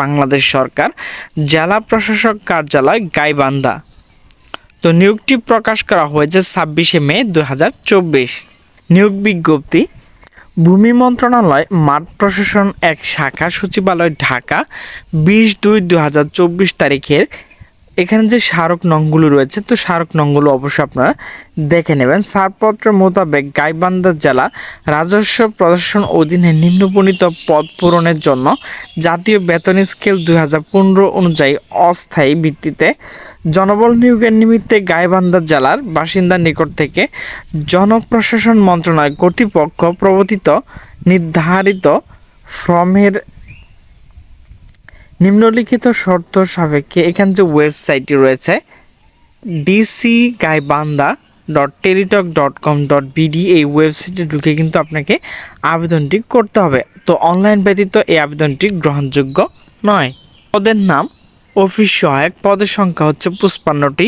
বাংলাদেশ সরকার, জেলা প্রশাসক কার্যালয় গাইবান্ধা। তো নিয়োগটি প্রকাশ করা হয়েছে ছাব্বিশে মে দু হাজার চব্বিশ। নিয়োগ বিজ্ঞপ্তি, ভূমি মন্ত্রণালয় মাঠ প্রশাসন এক শাখা সচিবালয় ঢাকা, বিশ দুই দু হাজার চব্বিশ তারিখের এখানে যে স্মারক নংগুলো রয়েছে, তো স্মারক নংগুলো অবশ্যই আপনারা দেখে নেবেন। ছাড়পত্র মোতাবেক গাইবান্ধা জেলা রাজস্ব প্রশাসন অধীনে নিম্নবর্ণিত পদ পূরণের জন্য জাতীয় বেতন স্কেল দুই হাজার পনেরো অনুযায়ী অস্থায়ী ভিত্তিতে জনবল নিয়োগের নিমিত্তে গাইবান্ধা জেলার বাসিন্দার নিকট থেকে জনপ্রশাসন মন্ত্রণালয় কর্তৃপক্ষ প্রবর্তিত নির্ধারিত ফর্মের নিম্নলিখিত শর্ত সাপেক্ষে এখানে যে ওয়েবসাইটটি রয়েছে DC Gaibandha dot Teletalk dot com dot BD এই ওয়েবসাইটে ঢুকে কিন্তু আপনাকে আবেদনটি করতে হবে। তো অনলাইন ব্যতীত এই আবেদনটি গ্রহণযোগ্য নয়। ওদের নাম অফিস সহায়ক, পদের সংখ্যা হচ্ছে পঁচপান্নটি।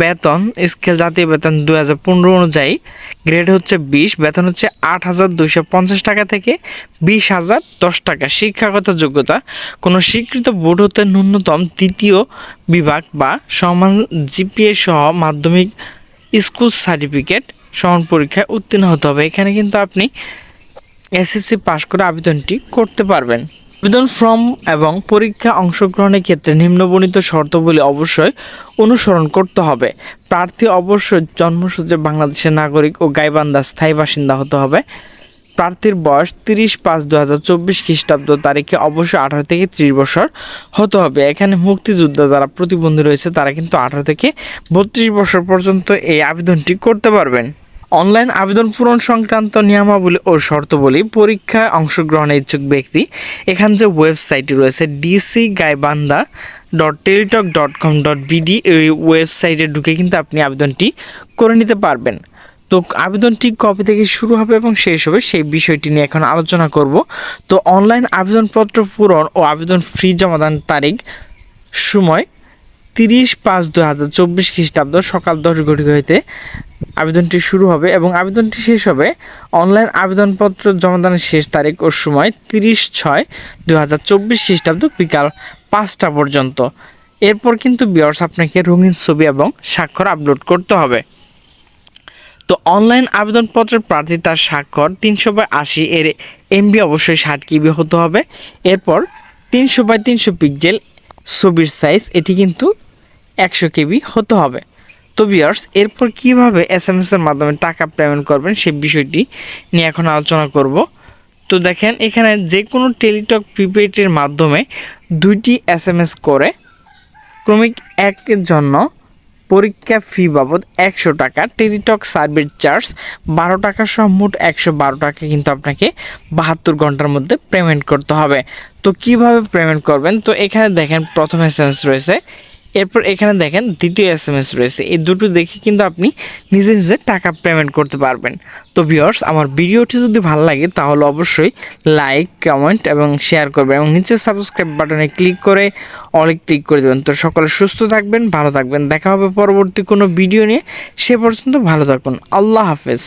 বেতন, স্কেল জাতীয় বেতন দু হাজার পনেরো অনুযায়ী, গ্রেড হচ্ছে বিশ, বেতন হচ্ছে আট হাজার দুইশো পঞ্চাশ টাকা থেকে বিশ হাজার দশ টাকা। শিক্ষাগত যোগ্যতা, কোনো স্বীকৃত বোর্ড হতে ন্যূনতম তৃতীয় বিভাগ বা সমান জিপিএ সহ মাধ্যমিক স্কুল সার্টিফিকেট সমান পরীক্ষায় উত্তীর্ণ হতে হবে। এখানে কিন্তু আপনি এসএসসি পাশ করে আবেদনটি করতে পারবেন। আবেদন ফর্ম এবং পরীক্ষা অংশগ্রহণের ক্ষেত্রে নিম্নবর্ণিত শর্তগুলি অবশ্যই অনুসরণ করতে হবে। প্রার্থী অবশ্যই জন্মসূত্রে বাংলাদেশের নাগরিক ও গাইবান্ধা স্থায়ী বাসিন্দা হতে হবে। প্রার্থীর বয়স তিরিশ পাঁচ দু হাজার চব্বিশ খ্রিস্টাব্দ তারিখে অবশ্যই আঠারো থেকে ত্রিশ বছর হতে হবে। এখানে মুক্তিযোদ্ধা যারা প্রতিবন্ধী রয়েছে তারা কিন্তু আঠারো থেকে বত্রিশ বছর পর্যন্ত এই আবেদনটি করতে পারবেন। অনলাইন আবেদন পূরণ সংক্রান্ত নিয়মাবলী ও শর্তাবলী পরীক্ষায় অংশগ্রহণের ইচ্ছুক ব্যক্তি। এখান যে ওয়েবসাইটটি রয়েছে DC Gaibandha dot Teletalk dot com dot BD এই ওয়েবসাইটে ঢুকে কিন্তু আপনি আবেদনটি করে নিতে পারবেন। তো আবেদনটি কবে থেকে শুরু হবে এবং শেষ হবে সেই বিষয়টি নিয়ে এখন আলোচনা করব। তো অনলাইন আবেদনপত্র পূরণ ও আবেদন ফি জমাদান তারিখ, সময় তিরিশ পাঁচ দু হাজার চব্বিশ খ্রিস্টাব্দ সকাল দশ ঘটি হইতে আবেদনটি শুরু হবে এবং আবেদনটি শেষ হবে অনলাইন আবেদনপত্র জমাদানের শেষ তারিখ ও সময় তিরিশ ছয় দু হাজার চব্বিশ খ্রিস্টাব্দ বিকাল পাঁচটা পর্যন্ত। এরপর কিন্তু বিয়ার্স আপনাকে রঙিন ছবি এবং স্বাক্ষর আপলোড করতে হবে। তো অনলাইন আবেদনপত্রের প্রার্থী তার স্বাক্ষর তিনশো বাই আশি এর এমবি অবশ্যই ষাট কিবি হতে হবে। এরপর তিনশো বাই তিনশো পিক্সেল ছবির সাইজ এটি কিন্তু একশো কেবি হতে হবে। তো বিয়ার্স এরপর কীভাবে এস এম এর মাধ্যমে টাকা পেমেন্ট করবেন সেই বিষয়টি নিয়ে এখন আলোচনা করব। তো দেখেন, এখানে যে কোনো টেলিটক প্রিপেডের মাধ্যমে দুইটি এস এম এস করে, ক্রমিক একের জন্য পরীক্ষা ফি বাবদ একশো টাকা, টেলিটক সার্ভিস চার্জ বারো টাকা সহ মোট একশো বারো টাকা কিন্তু আপনাকে বাহাত্তর ঘণ্টার মধ্যে পেমেন্ট করতে হবে। তো কীভাবে পেমেন্ট করবেন? তো এখানে দেখেন, প্রথম এস রয়েছে। এরপর এখানে দেখেন দ্বিতীয় এস এম এস রয়েছে। এই দুটো দেখে কিন্তু আপনি নিজে নিজে টাকা পেমেন্ট করতে পারবেন। তো ভিওর্স আমার ভিডিওটি যদি ভালো লাগে, তাহলে অবশ্যই লাইক কমেন্ট এবং শেয়ার করবেন এবং নিচে সাবস্ক্রাইব বাটনে ক্লিক করে অলে ক্লিক করে দেবেন। তো সকলে সুস্থ থাকবেন, ভালো থাকবেন। দেখা হবে পরবর্তী কোনো ভিডিও নিয়ে। সে পর্যন্ত ভালো থাকুন। আল্লাহ হাফেজ।